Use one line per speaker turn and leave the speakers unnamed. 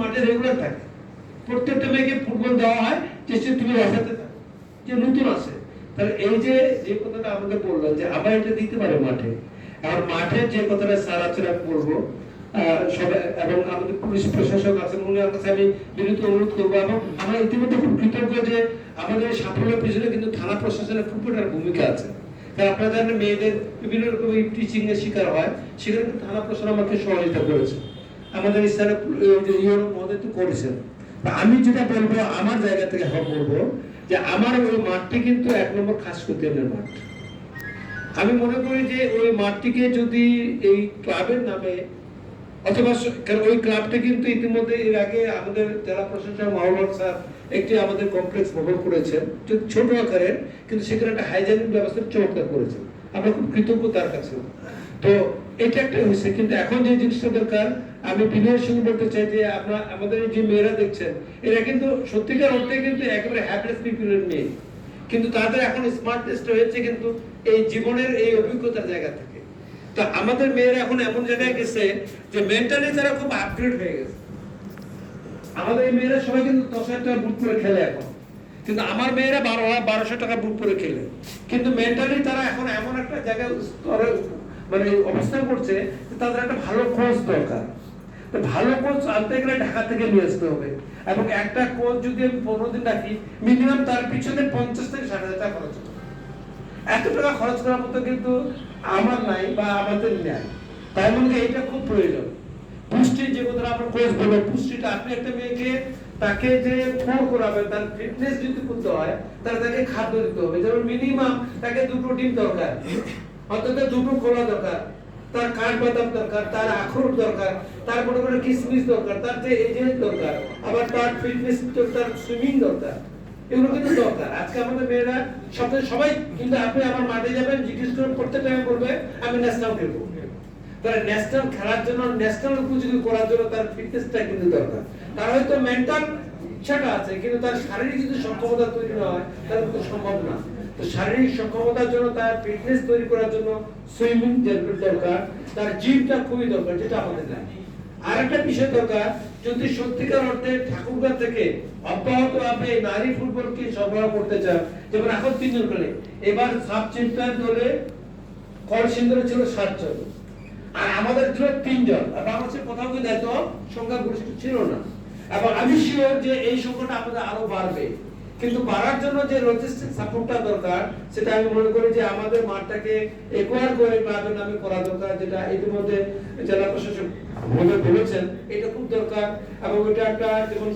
মাঠে রেগুলার থাকে। প্রত্যেকটা মেয়েকে ফুটবল দেওয়া হয় তুমি যে নতুন আছে। তাহলে এই যে যে কথাটা আমাকে বলল যে আবার এটা দিতে পারে মাঠে, আর মাঠে যে কথাটা আচরা এবং আমাদের পুলিশ প্রশাসক আছেন কাছে আমি বিনীত অনুরোধ করব, এবং আমরা ইতিমধ্যে খুব কৃতজ্ঞ যে আমাদের সাফল্যের পিছনে কিন্তু থানা প্রশাসনের খুব একটা ভূমিকা আছে। আপনারা জানেন মেয়েদের বিভিন্ন রকম টিচিং এর শিকার হয়, সেখানে থানা প্রশাসন আমাকে সহযোগিতা করেছে। আমাদের স্থানে ইউরো মহোদয় করেছেন। আমি যেটা বলব, আমার জায়গা থেকে হক বলব যে আমার ওই মাঠটি কিন্তু এক নম্বর খাস খতিয়ানের মাঠ। আমি মনে করি যে ওই মাঠটিকে যদি এই ক্লাবের নামে, অথবা কারণ ওই ক্লাবটা কিন্তু ইতিমধ্যে এর আগে আমাদের জেলা প্রশাসক মাহবুব স্যার একটি আমাদের কমপ্লেক্স ভবন করেছেন, ছোট আকারের, কিন্তু সেখানে একটা হাইজেনিক ব্যবস্থা চমৎকার করেছেন। আমরা খুব কৃতজ্ঞ তার কাছে তো এটা একটা হয়েছে। কিন্তু এখন যে জিনিসটা দরকার, আমি বিনয়ের সঙ্গে বলতে চাই যে আমরা আমাদের যে মেয়েরা দেখছেন, এরা কিন্তু সত্যিকার অর্থে কিন্তু একেবারে হ্যাপিনেস পিপুলের মেয়ে। কিন্তু তাদের এখন স্মার্টনেস হয়েছে কিন্তু এই জীবনের এই অভিজ্ঞতার জায়গা থেকে। তো আমাদের মেয়েরা এখন এমন জায়গায় গেছে যে মেন্টালি তারা খুব আপগ্রেড হয়ে গেছে। আমাদের এই মেয়েরা সবাই কিন্তু দশ হাজার টাকা বুট করে খেলে এখন। কিন্তু আমার মেয়েরা বারো বারোশো টাকা বুট করে খেলে। কিন্তু মেন্টালি তারা এখন এমন একটা জায়গায় স্তরে মানে অবস্থান করছে তাদের একটা ভালো কোচ দরকার। তো ভালো কোচ আনতে গেলে ঢাকা থেকে নিয়ে আসতে হবে। এবং একটা কোচ যদি আমি পনেরো দিন রাখি মিনিমাম তার পিছনে পঞ্চাশ থেকে ষাট হাজার টাকা খরচ এত টাকা খরচ করার মতো কিন্তু আমার নাই বা আমাদের নাই। তাই মনে এইটা খুব প্রয়োজন। পুষ্টি যে কথাটা আমরা কোচ বলব পুষ্টিটা আপনি একটা মেয়েকে তাকে যে ফোর করাবেন, তার ফিটনেস যদি করতে হয় তাহলে তাকে খাদ্য দিতে হবে। যেমন মিনিমাম তাকে দুটো ডিম দরকার। অন্তত দুটো খোলা দরকার। তার কাঠবাদাম দরকার, তার আখরোট দরকার, তার মনে করে কিসমিস দরকার, তার যে এজেন্ট দরকার, আবার তার ফিটনেস তার সুইমিং দরকার। এগুলো কিন্তু দরকার। আজকে আমাদের মেয়েরা সবাই, কিন্তু আপনি আমার মাঠে যাবেন, জিজ্ঞেস করে আমি ন্যাশনাল খেলব তার ন্যাশনাল খেলার জন্য ন্যাশনাল উপযোগী করার জন্য তার ফিটনেসটা কিন্তু দরকার। তার হয়তো মেন্টাল ইচ্ছাটা আছে, কিন্তু তার শারীরিক যদি সক্ষমতা তৈরি না হয়, তাহলে কিন্তু সম্ভব না। শারীরিক সক্ষমতার জন্য, তার ফিটনেস তৈরি করার জন্য সুইমিং দরকার, তার জিমটা খুবই দরকার, যেটা আমাদের নাই আর একটা বিষয় দরকার, যদি সত্যিকার অর্থে ঠাকুরগাঁ থেকে অব্যাহত ভাবে নারী ফুটবলকে সরবরাহ করতে চান, যেমন এখন তিনজন করে এবার সাব চ্যাম্পিয়ন দলে কলসিন্দুরে ছিল সাতজন। আর আমাদের ছিল তিনজন। আর বাংলাদেশের কোথাও কিন্তু এত সংখ্যা গরিষ্ঠ ছিল না। এবং আমি শিওর যে এই সংখ্যাটা আমাদের আরও বাড়বে। কিন্তু বাড়ার জন্য যে লজিস্টিক সাপোর্টটা দরকার, সেটা আমি মনে করি যে আমাদের মাঠটাকে একোয়ার করে ক্লাবের নামে করা দরকার, যেটা ইতিমধ্যে জেলা প্রশাসক বলেছেন, এটা খুব দরকার এবং ওইটা একটা যেমন